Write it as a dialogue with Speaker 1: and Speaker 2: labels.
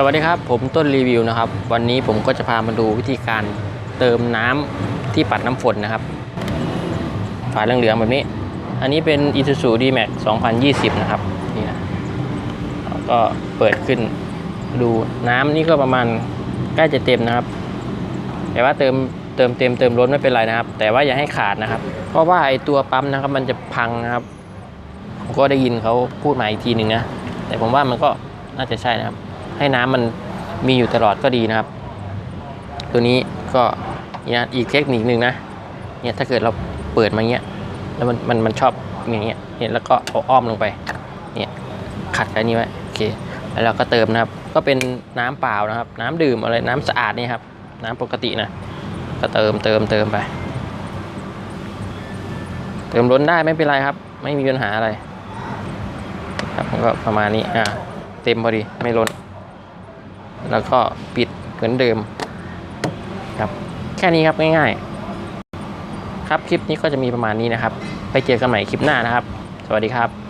Speaker 1: สวัสดีครับ ผมต้นรีวิวนะครับ วันนี้ผมก็จะพามาดูวิธีการเติมน้ำที่ปัดน้ำฝนนะครับ ฝาเหลืองๆแบบนี้ อันนี้เป็น Isuzu D-Max 2020 นะครับนี่นะก็เปิดขึ้นดูน้ำนี่ก็ประมาณใกล้จะเต็มนะครับ แต่ว่าเติมเติมเต็มเติมล้นไม่เป็นไรนะครับ แต่ว่าอย่าให้ขาดนะครับ เพราะว่าไอตัวปั๊มนะครับ มันจะพังนะครับผมก็ได้ยินเขาพูดมาอีกทีหนึ่งนะแต่ผมว่ามันก็น่าจะใช่นะครับ ให้น้ำมันมีอยู่ตลอดก็ดีนะครับ ตัวนี้ก็เนี่ยอีกเทคนิคหนึ่งนะเนี่ยถ้าเกิดเราเปิดมาเงี้ยแล้วมันมันมันชอบอย่างเงี้ยเนี่ยแล้วก็เอาอ้อมลงไปเนี่ยขัดกันนี้ไว้โอเคแล้วเราก็เติมนะครับ ก็เป็นน้ำเปล่านะครับ น้ำดื่มอะไรน้ำสะอาดนี่ครับ น้ำปกตินะก็เติมเติมเติมไป เติมล้นได้ไม่เป็นไรครับ ไม่มีปัญหาอะไรครับก็ประมาณนี้อ่าเต็มพอดีไม่ล้น แล้วก็ปิดเหมือนเดิมครับแค่นี้ครับง่ายๆ ครับคลิปนี้ก็จะมีประมาณนี้นะครับ ไปเจอกันใหม่คลิปหน้านะครับ สวัสดีครับ